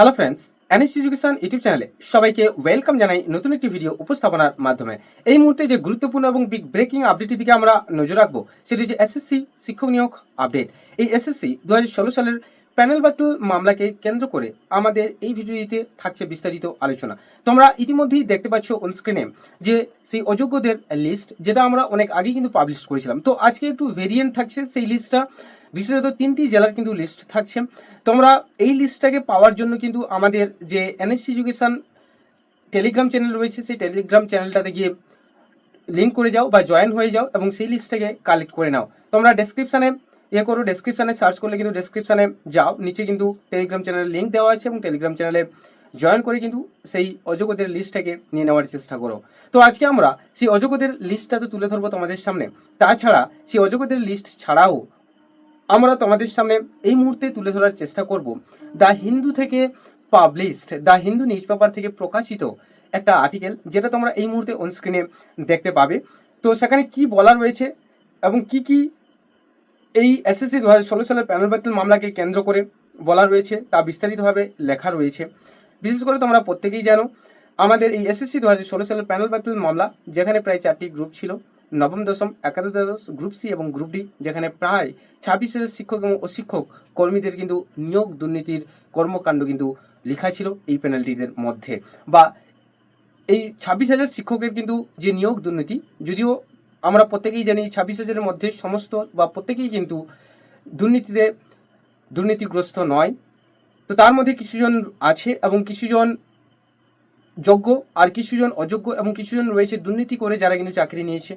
Hello friends NS education YouTube চ্যানেলে সবাইকে welcome জানাই নতুন একটি ভিডিও উপস্থাপনার মাধ্যমে। এই মুহূর্তে যে গুরুত্বপূর্ণ এবং বিগ ব্রেকিং আপডেটের দিকে আমরা নজর রাখব, সেটি হচ্ছে এসএসসি শিক্ষক নিয়োগ আপডেট এই এসএসসি দু হাজার ষোলো সালের প্যানেল বাতিল মামলাকে কেন্দ্র করে আমাদের এই ভিডিওটিতে থাকছে বিস্তারিত আলোচনা। তোমরা ইতিমধ্যেই দেখতে পাচ্ছ অন স্ক্রিনে যে সেই অযোগ্যদের লিস্ট যেটা আমরা অনেক আগেই কিন্তু পাবলিশ করেছিলাম। তো আজকে একটু ভেরিয়েন্ট থাকছে, সেই লিস্টটা বিশেষত তিনটি জেলার কিন্তু লিস্ট থাকছে। তোমরা এই লিস্টটাকে পাওয়ার জন্য কিন্তু আমাদের যে এনএসসি এডুকেশন টেলিগ্রাম চ্যানেল রয়েছে, সেই টেলিগ্রাম চ্যানেলটাতে গিয়ে লিঙ্ক করে যাও বা জয়েন হয়ে যাও এবং সেই লিস্টটাকে কালেক্ট করে নাও। তোমরা ডেসক্রিপশানে ইয়ে করো ডেসক্রিপশানে সার্চ করলে কিন্তু ডেসক্রিপশানে যাও। নিচে কিন্তু টেলিগ্রাম চ্যানেলের লিঙ্ক দেওয়া আছে এবং টেলিগ্রাম চ্যানেলে জয়েন করে কিন্তু সেই অযোগ্যদের লিস্টটাকে নিয়ে নেওয়ার চেষ্টা করো। তো আজকে আমরা সেই অযোগ্যদের লিস্টটা তো তুলে ধরবো তোমাদের সামনে। তাছাড়া সেই অযোগ্যদের লিস্ট ছাড়াও আমরা তোমাদের সামনে এই মুহূর্তে তুলে ধরার চেষ্টা করব। দ্য হিন্দু থেকে published the Hindu newspaper থেকে প্রকাশিত একটা আর্টিকেল যেটা তোমরা এই মুহূর্তে অন স্ক্রিনে দেখতে পাবে। তো সেখানে কি বলা রয়েছে এবং কি কি এই এসএসসি দু হাজার ষোলো সালের প্যানেল বাতিল মামলাকে কেন্দ্র করে বলা রয়েছে তা বিস্তারিতভাবে লেখা রয়েছে। বিশেষ করে তোমরা প্রত্যেকেই জানো, আমাদের এই এসএসসি দু হাজার ষোলো সালের প্যানেল বাতিল মামলা যেখানে প্রায় চারটি গ্রুপ ছিল নবম, দশম, একাদশ, দ্বাদশ গ্রুপ সি এবং গ্রুপ ডি যেখানে প্রায় ছাব্বিশ হাজার শিক্ষক এবং অশিক্ষক কর্মীদের কিন্তু নিয়োগ দুর্নীতির কর্মকাণ্ড কিন্তু লেখা ছিল এই পেনাল্টিদের মধ্যে। বা এই ছাব্বিশ হাজার শিক্ষকের কিন্তু যে নিয়োগ দুর্নীতি, যদিও আমরা প্রত্যেকেই জানি ছাব্বিশ হাজারের মধ্যে সমস্ত বা প্রত্যেকেই কিন্তু দুর্নীতিতে দুর্নীতিগ্রস্ত নয়। তো তার মধ্যে কিছুজন আছে এবং কিছুজন যোগ্য, আর কিছুজন অযোগ্য এবং কিছুজন রয়েছে দুর্নীতি করে যারা কিন্তু চাকরি নিয়েছে।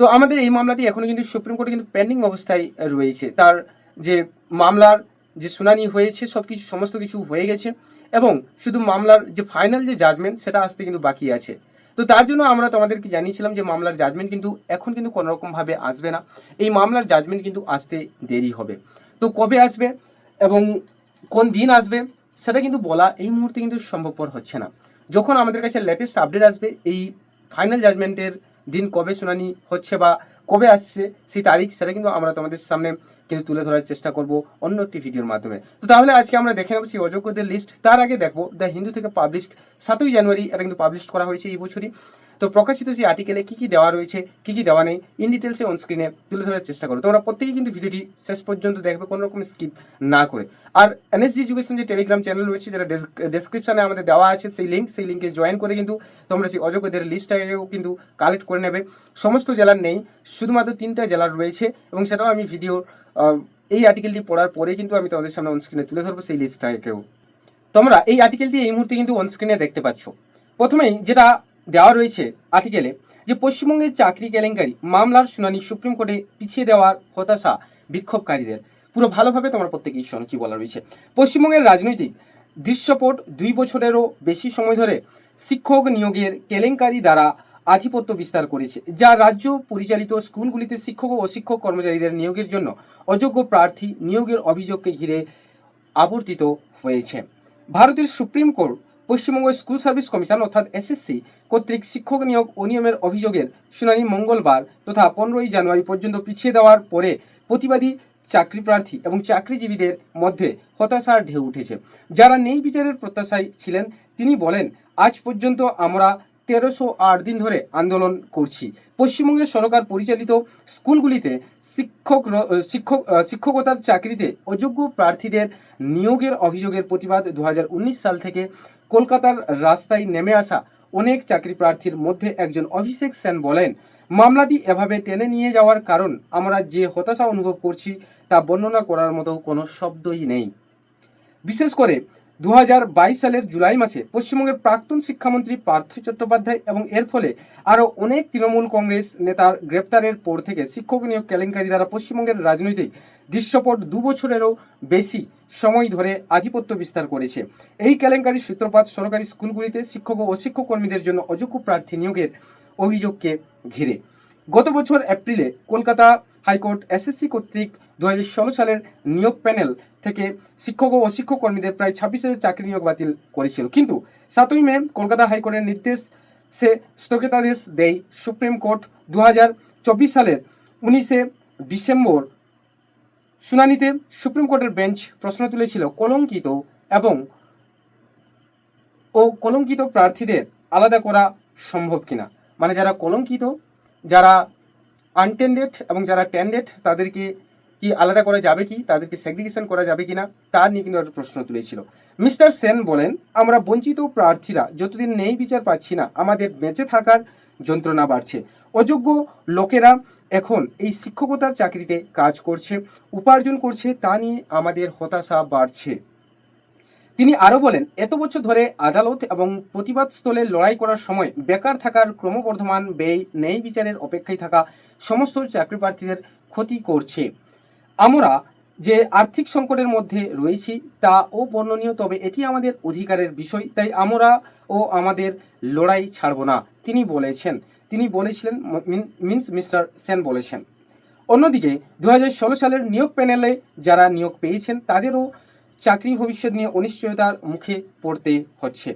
তো আমাদের এই মামলাটি এখনও কিন্তু সুপ্রিম কোর্টে কিন্তু পেন্ডিং অবস্থায় রয়েছে। তার যে মামলার যে শুনানি হয়েছে সব কিছু সমস্ত কিছু হয়ে গেছে এবং শুধু মামলার যে ফাইনাল যে জাজমেন্ট সেটা আসতে কিন্তু বাকি আছে। তো তার জন্য আমরা তোমাদেরকে জানিয়েছিলাম যে মামলার জাজমেন্ট কিন্তু এখন কিন্তু কোনো রকমভাবে আসবে না। এই মামলার জাজমেন্ট কিন্তু আসতে দেরি হবে। তো কবে আসবে এবং কোন দিন আসবে, সেটা কিন্তু বলা এই মুহূর্তে কিন্তু সম্ভবপর হচ্ছে না। যখন আমাদের কাছে লেটেস্ট আপডেট আসবে, এই ফাইনাল জাজমেন্টের দিন কবে শুনানি হচ্ছে বা কবে আসছে সেই তারিখ সেটা কিন্তু আমরা তোমাদের সামনে কিন্তু তুলে ধরার চেষ্টা করব অন্য একটি ভিডিওর মাধ্যমে। তো তাহলে আজকে আমরা দেখে নেব সেই অযোগ্যদের লিস্ট তার আগে দেখব দ্য হিন্দু থেকে পাবলিশ সাতই জানুয়ারি এটা কিন্তু পাবলিশ করা হয়েছে এই বছরই। তো প্রকাশিত সেই আর্টিকেলে কী কী দেওয়া রয়েছে, কী কী দেওয়া নেই ইন ডিটেলসে অন স্ক্রিনে তুলে ধরার চেষ্টা করো। তোমরা প্রত্যেকেই কিন্তু ভিডিওটি শেষ পর্যন্ত দেখবে, কোনো রকম স্কিপ না করে। আর এনএসজি এডুকেশন যে টেলিগ্রাম চ্যানেল রয়েছে, যেটা ডেসক্রিপশানে আমাদের দেওয়া আছে, সেই লিঙ্ক সেই লিঙ্কে জয়েন করে কিন্তু তোমরা সেই অযোগ্যদের লিস্টটাকেও কিন্তু কালেক্ট করে নেবে। সমস্ত জেলার নেই, শুধুমাত্র তিনটা জেলার রয়েছে, এবং সেটাও আমি ভিডিও এই আর্টিকেলটি পড়ার পরে কিন্তু আমি তোমাদের সামনে অন স্ক্রিনে তুলে ধরবো সেই লিস্টটাকেও তোমরা এই আর্টিকেলটি এই মুহূর্তে কিন্তু অন স্ক্রিনে দেখতে পাচ্ছ। প্রথমেই যেটা দেওয়া রয়েছে আর্টিকেলে যে পশ্চিমবঙ্গের চাকরি কেলেঙ্কারি মামলার শুনানি সুপ্রিম কোর্টে পিছিয়ে দেওয়ার হতাশা বিক্ষোভকারীদের। পুরো ভালোভাবে তোমরা প্রত্যেকেই শোনো, কি বলা রয়েছে? পশ্চিমবঙ্গের রাজনৈতিক দৃশ্যপট দুই বছরেরও বেশি সময় ধরে শিক্ষক নিয়োগের কেলেঙ্কারি দ্বারা আধিপত্য বিস্তার করেছে, যা রাজ্য পরিচালিত স্কুলগুলিতে শিক্ষক ও অশিক্ষক কর্মচারীদের নিয়োগের জন্য অযোগ্য প্রার্থী নিয়োগের অভিযোগকে ঘিরে আবর্তিত হয়েছে। ভারতের supreme court Paschimbanga school service commission অর্থাৎ এসএসসি কর্তৃক শিক্ষক নিয়োগ অনিয়মের অভিযোগের শুনানি মঙ্গলবার তথা পনেরোই জানুয়ারি পর্যন্ত পিছিয়ে দেওয়ার পরে প্রতিবাদী চাকরি প্রার্থী এবং চাকরিজীবীদের মধ্যে হতাশার ঢেউ উঠেছে। যারা নেই বিচারের প্রত্যাশায় ছিলেন, তিনি বলেন, আজ পর্যন্ত আমরা তেরোশো আট দিন ধরে আন্দোলন করছি। পশ্চিমবঙ্গের সরকার পরিচালিত স্কুলগুলিতে শিক্ষক শিক্ষক শিক্ষকতার চাকরিতে অযোগ্য প্রার্থীদের নিয়োগের অভিযোগের প্রতিবাদ দু হাজার উনিশ সাল থেকে কলকাতার রাস্তায় নেমে আসা অনেক চাকরি প্রার্থীর মধ্যে একজন অভিষেক সেন বলেন, মামলাটি এভাবে টেনে নিয়ে যাওয়ার কারণ আমরা যে হতাশা অনুভব করছি তা বর্ণনা করার মতো কোনো শব্দই নেই। বিশেষ করে দু হাজার বাইশ সালের জুলাই মাসে পশ্চিমবঙ্গের প্রাক্তন শিক্ষামন্ত্রী পার্থ চট্টোপাধ্যায় এবং এর ফলে আরও অনেক তৃণমূল কংগ্রেস নেতার গ্রেপ্তারের পর থেকে শিক্ষক নিয়োগ কেলেঙ্কারি দ্বারা পশ্চিমবঙ্গের রাজনৈতিক দৃশ্যপট দু বছরেরও বেশি সময় ধরে আধিপত্য বিস্তার করেছে। এই কেলেঙ্কারির সূত্রপাত সরকারি স্কুলগুলিতে শিক্ষক ও অশিক্ষক কর্মীদের জন্য অযোগ্য প্রার্থী নিয়োগের অভিযোগকে ঘিরে। গত বছর এপ্রিলে কলকাতা হাইকোর্ট এসএসসি কর্তৃক দু হাজার ষোলো সালের নিয়োগ প্যানেল থেকে শিক্ষক ও শিক্ষক কর্মীদের প্রায় ছাব্বিশ হাজার চাকরি নিয়োগ বাতিল করেছিল। কিন্তু সাতই মে কলকাতা হাইকোর্টের নির্দেশ সে স্থগিতাদেশ দেয় সুপ্রিম কোর্ট। দু হাজার চব্বিশ সালের উনিশে ডিসেম্বর শুনানিতে সুপ্রিম কোর্টের বেঞ্চ প্রশ্ন তুলেছিল কলঙ্কিত এবং ও কলঙ্কিত প্রার্থীদের আলাদা করা সম্ভব কিনা? মানে যারা কলঙ্কিত, যারা আনটেন্ডেড এবং যারা টেন্ডেড তাদেরকে কি আলাদা করা যাবে কি? তাদেরকে সেগ্রিগেশন করা যাবে কি না তার নিয়ে কিন্তু একটা প্রশ্ন তুলেছিল। মিস্টার সেন বলেন, আমরা বঞ্চিত প্রার্থীরা যতদিন নেই বিচার পাচ্ছি না, আমাদের বেঁচে থাকার যন্ত্রণা বাড়ছে। অযোগ্য লোকেরা এখন এই শিক্ষকতার চাকরিতে কাজ করছে, উপার্জন করছে, তা নিয়ে আমাদের হতাশা বাড়ছে। তিনি আরও বলেন, এত বছর ধরে আদালত এবং প্রতিবাদ স্থলে লড়াই করার সময় বেকার থাকার ক্রমবর্ধমান ব্যয়, ন্যায় বিচারের অপেক্ষায় থাকা সমস্ত চাকরি প্রার্থীদের ক্ষতি করছে। আমরা যে আর্থিক সংকটের মধ্যে রয়েছি, তা ও বর্ণনীয় তবে এটি আমাদের অধিকারের বিষয়, তাই আমরা ও আমাদের লড়াই ছাড়ব না, তিনি বলেছেন। তিনি বলেছিলেন মিন্স মিস্টার সেন বলেছেন। অন্যদিকে দু হাজার ষোলো সালের নিয়োগ প্যানেলে যারা নিয়োগ পেয়েছেন, তাদেরও চাকরি ভবিষ্যৎ নিয়ে অনিশ্চয়তার মুখে পড়তে হচ্ছে।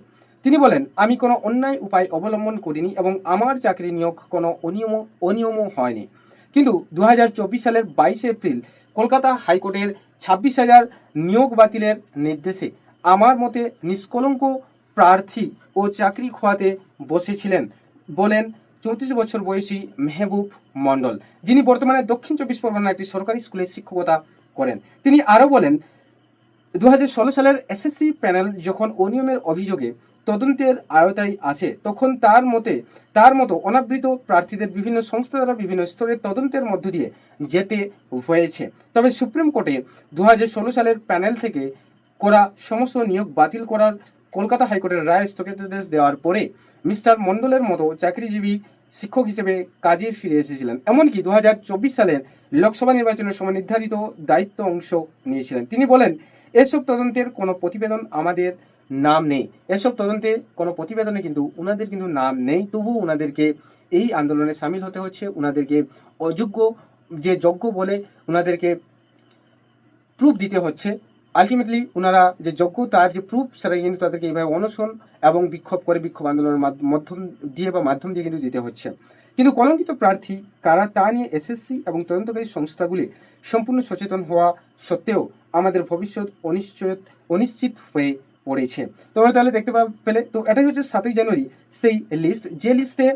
তিনি বলেন, আমি কোনো অন্যায় উপায় অবলম্বন করিনি এবং আমার চাকরি নিয়োগ কোনো অনিয়ম, অনিয়মও হয়নি। কিন্তু দু হাজার চব্বিশ সালের বাইশে এপ্রিল কলকাতা হাইকোর্টের ছাব্বিশ হাজার নিয়োগ বাতিলের নির্দেশে আমার মতে নিষ্কলঙ্ক প্রার্থী ও চাকরি খোয়াতে বসেছিলেন বলেন চৌত্রিশ বছর বয়সী মেহবুব মণ্ডল, যিনি বর্তমানে দক্ষিণ চব্বিশ পরগনার একটি সরকারি স্কুলে শিক্ষকতা করেন। তিনি আরও বলেন দু হাজার ষোলো সালের এসএসসি প্যানেল যখন অনিয়মের অভিযোগে তদন্তের আয়তায় আছে তখন তার মতে, তার মতো অনাবৃত প্রার্থীদের বিভিন্ন সংস্থা দ্বারা বিভিন্ন স্তরের তদন্তের মধ্য দিয়ে যেতে হয়েছে। তবে সুপ্রিম কোর্টে দু হাজার ষোলো সালের প্যানেল থেকে করা সমস্ত নিয়োগ বাতিল করার কলকাতা হাইকোর্টের রায় স্থগিতাদেশ দেওয়ার পরে মিস্টার মণ্ডলের মতো চাকরিজীবী শিক্ষক হিসেবে কাজে ফিরে এসেছিলেন। এমনকি দু হাজার চব্বিশ সালের লোকসভা নির্বাচনের সময় নির্ধারিত দায়িত্ব অংশ নিয়েছিলেন। তিনি বলেন, এসব তদন্তের কোনো প্রতিবেদন আমাদের নাম নেই। এসব তদন্তে কোনো প্রতিবেদনে কিন্তু ওনাদের কিন্তু নাম নেই। তবুও ওনাদেরকে এই আন্দোলনে সামিল হতে হচ্ছে। ওনাদেরকে অযোগ্য যে যোগ্য বলে ওনাদেরকে প্রুফ দিতে হচ্ছে। আলটিমেটলি ওনারা যে যোগ্য, তার যে প্রুফ সেটা কিন্তু তাদেরকে এইভাবে অনশন এবং বিক্ষোভ করে বিক্ষোভ আন্দোলনের মাধ্যম দিয়ে বা মাধ্যম দিয়ে কিন্তু দিতে হচ্ছে। কিন্তু কলঙ্কিত প্রার্থী কারা তা নিয়ে এসএসসি এবং তদন্তকারী সংস্থাগুলি সম্পূর্ণ সচেতন হওয়া সত্ত্বেও আমাদের ভবিষ্যৎ অনিশ্চয় অনিশ্চিত হয়ে পড়েছে। তোমরা তাহলে দেখতে পেলে। তো এটাই হচ্ছে সাতই জানুয়ারি, সেই লিস্ট যে লিস্টে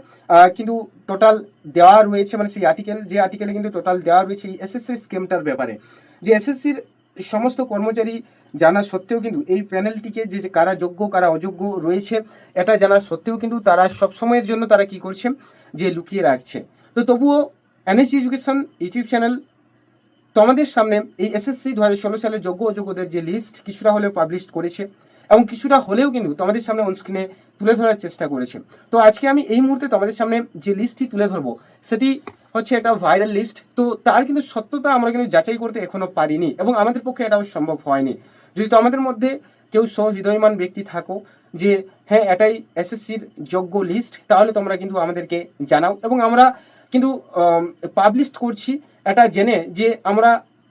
কিন্তু টোটাল দেওয়া রয়েছে মানে সেই আর্টিকেল যে আর্টিকেলে কিন্তু টোটাল দেওয়া রয়েছে এই এসএসসি স্কিমটার ব্যাপারে। যে এসএসসির সমস্ত কর্মচারী জানা সত্ত্বেও কিন্তু এই প্যানেলটিকে যে কারা যোগ্য, কারা অযোগ্য রয়েছে, এটা জানা সত্ত্বেও কিন্তু তারা সব সময়ের জন্য তারা কি করছে, যে লুকিয়ে রাখছে। তো তবুও এনএসসি এডুকেশন ইউটিউব চ্যানেল তোমাদের সামনে এই এসএসসি দু সালের যোগ্য অযোগ্যদের যে লিস্ট কিছুটা হলেও পাবলিশ করেছে। এবং কিছুটা হলেও কিন্তু তোমাদের সামনে অনস্ক্রিনে তুলে ধরার চেষ্টা করেছে। তো আজকে আমি এই মুহূর্তে তোমাদের সামনে যে লিস্টটি তুলে ধরবো, সেটি হচ্ছে একটা ভাইরাল লিস্ট তো তার কিন্তু সত্যতা আমরা কিন্তু যাচাই করতে এখনও পারিনি এবং আমাদের পক্ষে এটাও সম্ভব হয়নি। যদি তোমাদের মধ্যে কেউ সহৃদয়মান ব্যক্তি থাকো যে হ্যাঁ এটাই এসএসসির যোগ্য লিস্ট তাহলে তোমরা কিন্তু আমাদেরকে জানাও। এবং আমরা কিন্তু পাবলিশ করছি এটা জেনে যে আমরা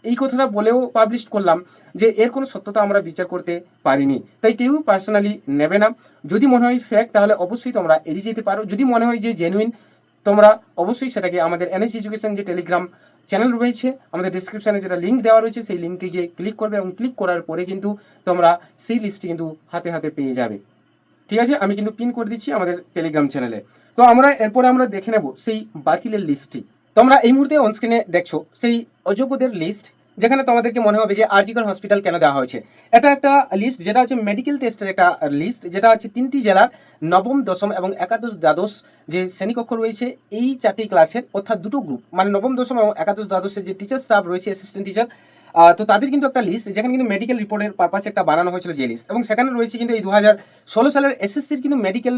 এই কথাটা বলেও পাবলিশ করলাম যে এর কোনো সত্যতা আমরা বিচার করতে পারিনি। তাই কেউ পার্সোনালি নেবে না। যদি মনে হয় ফেক তাহলে অবশ্যই তোমরা এড়িয়ে যেতে পারো। যদি মনে হয় যে জেনুইন তোমরা অবশ্যই সেটাকে আমাদের এনএস এডুকেশন যে টেলিগ্রাম চ্যানেল রয়েছে, আমাদের ডিসক্রিপশনে যেটা লিঙ্ক দেওয়া রয়েছে, সেই লিঙ্কে গিয়ে ক্লিক করবে এবং ক্লিক করার পরে কিন্তু তোমরা সেই লিস্টটি কিন্তু হাতে হাতে পেয়ে যাবে। ঠিক আছে? আমি কিন্তু পিন করে দিচ্ছি আমাদের টেলিগ্রাম চ্যানেলে তো আমরা এরপরে আমরা দেখে নেব সেই বাতিলের লিস্টটি তোমরা এই মুহূর্তে অনস্ক্রিনে দেখছ, সেই অযোগ্যদের লিস্ট যেখানে তোমাদেরকে মনে হবে যে আরজিকর হসপিটাল কেন দেওয়া হয়েছে। এটা একটা লিস্ট যেটা হচ্ছে মেডিকেল টেস্টের একটা লিস্ট যেটা হচ্ছে তিনটি জেলার নবম, দশম এবং একাদশ দ্বাদশ যে শ্রেণীকক্ষ রয়েছে, এই চারটি ক্লাসের অর্থাৎ দুটো গ্রুপ মানে নবম, দশম এবং একাদশ দ্বাদশের যে টিচার স্টাফ রয়েছে অ্যাসিস্ট্যান্ট টিচার তো তাদের কিন্তু একটা লিস্ট যেখানে কিন্তু মেডিকেল রিপোর্টের পারপাসে একটা বানানো হয়েছিল যে লিস্ট এবং সেখানে রয়েছে কিন্তু এই দু হাজার ষোলো সালের এসএসসির কিন্তু মেডিকেল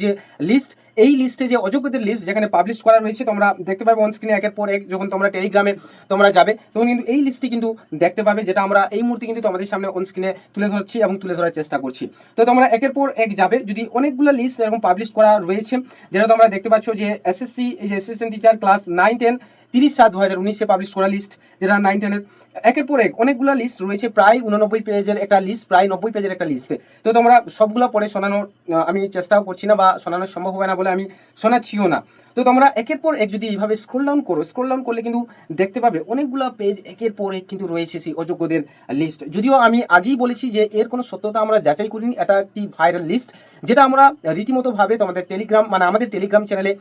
যে লিস্ট এই লিস্টে যে অযোগ্যদের লিস্ট যেখানে পাবলিশ করা রয়েছে, তোমরা দেখতে পাবে অন স্ক্রিনে একের পর এক, যখন তোমরা টেলিগ্রামে তোমরা যাবে, তখন কিন্তু এই লিস্টটি কিন্তু দেখতে পাবে, যেটা আমরা এই মুহূর্তে কিন্তু তোমাদের সামনে অন স্ক্রিনে তুলে ধরছি এবং তুলে ধরার চেষ্টা করছি। তো তোমরা একের পর এক যাবে, যদি অনেকগুলো লিস্ট এরকম পাবলিশ করা রয়েছে, যেটা তোমরা দেখতে পাচ্ছ যে এসএসসি এই যে assistant teacher class nine ten তিরিশ সাত দু হাজার উনিশে পাবলিশ করা লিস্ট যেটা নাইন টেনের একের পর এক অনেকগুলো লিস্ট রয়েছে, প্রায় উননব্বই পেজের একটা লিস্ট প্রায় নব্বই পেজের একটা লিস্ট তো তোমরা সবগুলো পড়ে শোনানোর আমি চেষ্টাও করছি না বা শোনানো সম্ভব হবে না বলে আমি শোনাচ্ছিও না। তো তোমরা একের পর এক যদি এইভাবে স্ক্রোল ডাউন করো স্ক্রোল ডাউন করলে কিন্তু দেখতে পাবে অনেকগুলো পেজ একের পর এক কিন্তু রয়েছে সেই অযোগ্যদের লিস্ট যদিও আমি আগেই বলেছি যে এর কোনো সত্যতা আমরা যাচাই করিনি, এটা একটি ভাইরাল লিস্ট যেটা আমরা রীতিমতো ভাবে তোমাদের টেলিগ্রাম মানে আমাদের টেলিগ্রাম চ্যানেলে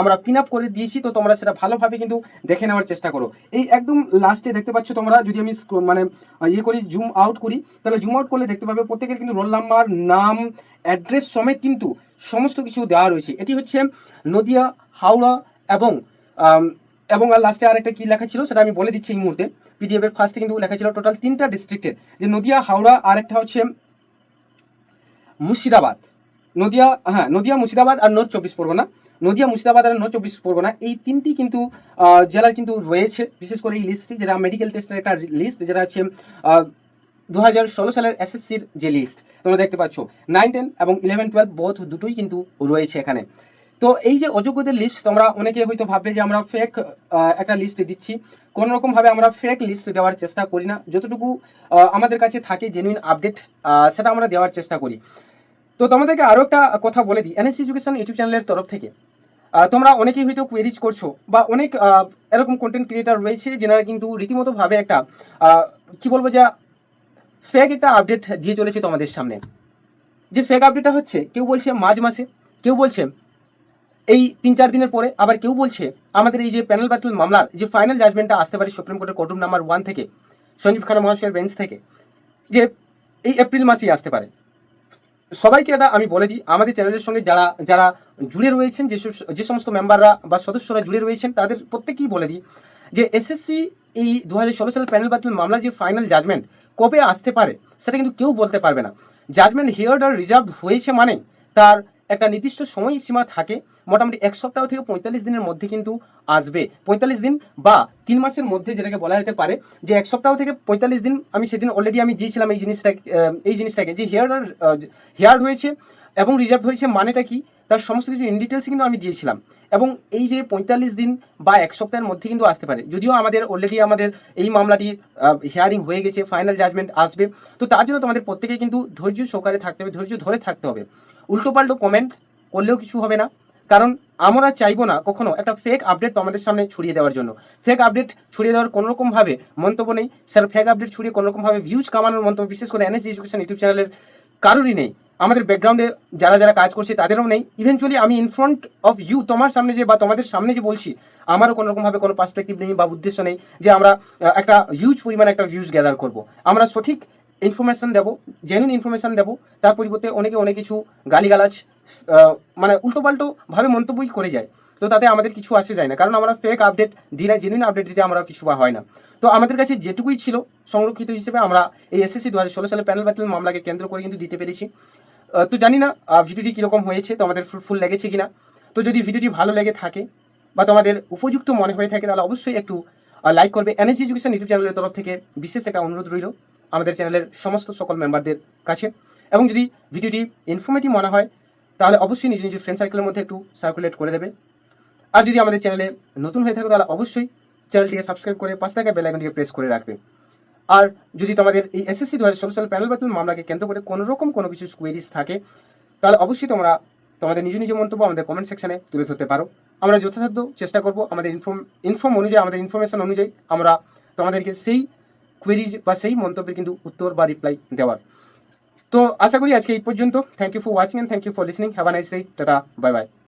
আমরা পিন আপ করে দিয়েছি, তো তোমরা সেটা ভালোভাবে কিন্তু দেখে নেওয়ার চেষ্টা করো। এই একদম লাস্টে দেখতে পাচ্ছ তোমরা যদি আমি মানে ইয়ে করি জুম আউট করি, তাহলে জুম আউট করলে দেখতে পাবে প্রত্যেকের কিন্তু রোল নাম্বার নাম অ্যাড্রেস সমেত কিন্তু সমস্ত কিছু দেওয়া রয়েছে। এটি হচ্ছে নদিয়া, হাওড়া এবং এবং আর লাস্টে আর একটা কি লেখা ছিল সেটা আমি বলে দিচ্ছি এই মুহূর্তে। পিডিএফের ফার্স্টে কিন্তু লেখা ছিল টোটাল তিনটা ডিস্ট্রিক্টের যে নদিয়া, হাওড়া আর একটা হচ্ছে মুর্শিদাবাদ। নদিয়া হ্যাঁ নদিয়া, মুর্শিদাবাদ আর নর্থ চব্বিশ পরগনা। নদিয়া, মুর্শিদাবাদ আর নর্থ চব্বিশ পরগনা, এই তিনটি কিন্তু জেলার কিন্তু রয়েছে। বিশেষ করে এই লিস্টটি যেটা মেডিকেল টেস্টের একটা লিস্ট যেটা হচ্ছে দু হাজার ষোলো সালের এসএসসির যে লিস্ট তোমরা দেখতে পাচ্ছ নাইন টেন এবং ইলেভেন টুয়েলভ বোথ দুটোই কিন্তু রয়েছে এখানে। তো এই যে অযোগ্যদের লিস্ট তোমরা অনেকে হয়তো ভাববে যে আমরা ফেক একটা লিস্ট দিচ্ছি। কোনো রকম ভাবে আমরা ফেক লিস্ট দেওয়ার চেষ্টা করি না। যতটুকু আমাদের কাছে থাকে জেনুইন আপডেট সেটা আমরা দেওয়ার চেষ্টা করি। তো তোমাদেরকে আরও একটা কথা বলে দিই এনএসসি এডুকেশন ইউটিউব চ্যানেলের তরফ থেকে। তোমরা অনেকেই হয়তো কোয়েরিজ করছ বা অনেক এরকম কন্টেন্ট ক্রিয়েটার রয়েছে যেনারা কিন্তু রীতিমতোভাবে একটা কি বলব যে ফেক একটা আপডেট দিয়ে চলেছে তোমাদের সামনে। যে ফেক আপডেটটা হচ্ছে, কেউ বলছে মার্চ মাসে, কেউ বলছে এই তিন চার দিনের পরে, আবার কেউ বলছে আমাদের এই যে প্যানেল ব্যাটেল মামলার যে ফাইনাল জাজমেন্টটা আসতে পারে সুপ্রিম কোর্টের কোর্টরুম নাম্বার ওয়ান থেকে, সঞ্জীব খান্না মহাশয়ের বেঞ্চ থেকে, যে এই এপ্রিল মাসেই আসতে পারে। সবাইকে এটা আমি বলে দিই, আমাদের চ্যানেলের সঙ্গে যারা যারা জুড়ে রয়েছেন যেসব যে সমস্ত মেম্বাররা বা সদস্যরা জুড়ে রয়েছেন, তাদের প্রত্যেকেই বলে দিই যে এসএসসি এই দু হাজার ষোলো সালের প্যানেল বাতিল মামলার যে ফাইনাল জাজমেন্ট কবে আসতে পারে, সেটা কিন্তু কেউ বলতে পারবে না। জাজমেন্ট হিয়ার্ড আর রিজার্ভ হয়েছে মানে তার একটা নির্দিষ্ট সময়সীমা থাকে মোটামুটি এক সপ্তাহ থেকে পঁয়তাল্লিশ দিনের মধ্যে কিন্তু আসবে। পঁয়তাল্লিশ দিন বা তিন মাসের মধ্যে যেটাকে বলা যেতে পারে, যে এক সপ্তাহ থেকে পঁয়তাল্লিশ দিন আমি সেদিন অলরেডি আমি দিয়েছিলাম এই জিনিসটা এই জিনিসটাকে, যে হেয়ার হেয়ার হয়েছে এবং রিজার্ভ হয়েছে মানেটা কি? তার সমস্ত কিছু ইন ডিটেলস কিন্তু আমি দিয়েছিলাম। এবং এই যে পঁয়তাল্লিশ দিন বা এক সপ্তাহের মধ্যে কিন্তু আসতে পারে। যদিও আমাদের অলরেডি আমাদের এই মামলাটি হিয়ারিং হয়ে গেছে ফাইনাল জাজমেন্ট আসবে। তো তার জন্য তোমাদের প্রত্যেকে কিন্তু ধৈর্য সহকারে থাকতে হবে, ধৈর্য ধরে থাকতে হবে। উল্টোপাল্টো কমেন্ট করলেও কিছু হবে না। কারণ আমরা চাইব না কখনো একটা ফেক আপডেট তোমাদের সামনে ছড়িয়ে দেওয়ার জন্য। ফেক আপডেট ছড়িয়ে দেওয়ার কোনো রকম ভাবে মন্তব্য নেই। স্যার ফেক আপডেট ছড়িয়ে কোনো রকম ভাবে ভিউজ কামানোর মন্তব্য, বিশেষ করে এনএস এডুকেশন ইউটিউব চ্যানেলের কারোরই নেই। আমাদের ব্যাকগ্রাউন্ডে যারা যারা কাজ করছে তাদেরও নেই। ইভেনচুয়ালি আমি ইন ফ্রন্ট অফ ইউ তোমার সামনে যে বা তোমাদের সামনে যে বলছি, আমারও কোনো রকম ভাবে কোনো পার্সপেক্টিভ নেই বা উদ্দেশ্য নেই যে আমরা একটা হিউজ পরিমাণে একটা ভিউজ গ্যাদার করব। আমরা সঠিক ইনফরমেশন দেবো জেনুইন ইনফরমেশন দেবো। তার পরিবর্তে অনেকে অনেক কিছু গালিগালাজ মানে উল্টোপাল্টো ভাবে মন্তব্যই করে যায়। তো তাতে আমাদের কিছু আসে যায় না। কারণ আমরা ফেক আপডেট দিই না জেনুইন আপডেট দিতে আমরা কিছু বা হয় না। তো আমাদের কাছে যেটুকুই ছিল সংরক্ষিত হিসেবে আমরা এই এসএসসি দু হাজার ষোলো সালে প্যানেল ব্যাটেল মামলাকে কেন্দ্র করে কিন্তু দিতে পেরেছি। তো জানি না ভিডিওটি কীরকম হয়েছে, তো আমাদের ফুল লেগেছে কিনা। তো যদি ভিডিওটি ভালো লেগে থাকে বা তোমাদের উপযুক্ত মনে হয়ে থাকে, তাহলে অবশ্যই একটু লাইক করবে। এনএসজি এডুকেশন ইউটিউব চ্যানেলের তরফ থেকে বিশেষ একটা অনুরোধ রইল আমাদের চ্যানেলের সমস্ত সকল মেম্বারদের কাছে। এবং যদি ভিডিওটি ইনফরমেটিভ মনে হয় তাহলে অবশ্যই নিজ নিজের ফ্রেন্ড সার্কেলের মধ্যে একটু সার্কুলেট করে দেবে। আর যদি আমাদের চ্যানেলে নতুন হয়ে থাকে, তাহলে অবশ্যই চ্যানেলটিকে সাবস্ক্রাইব করে পাঁচ টাকা বেল আইকনটিকে প্রেস করে রাখবে। আর যদি তোমাদের এই এসএসসি দু হাজার ষোলো সাল প্যানেল বাতিল মামলাকে কেন্দ্র করে কোনো রকম কোনো কিছু কোয়েরিজ থাকে, তাহলে অবশ্যই তোমরা তোমাদের নিজ নিজ মন্তব্য আমাদের কমেন্ট সেকশনে তুলে ধরতে পারো। আমরা যথাসাধ্য চেষ্টা করব আমাদের ইনফর্ম ইনফর্ম অনুযায়ী, আমাদের ইনফরমেশন অনুযায়ী আমরা তোমাদেরকে সেই কোয়েরিজ বা সেই মন্তব্যের কিন্তু উত্তর বা রিপ্লাই দেওয়ার। তো আশা করি আজকে এই পর্যন্ত thank you for watching and thank you for listening have a nice day tata bye bye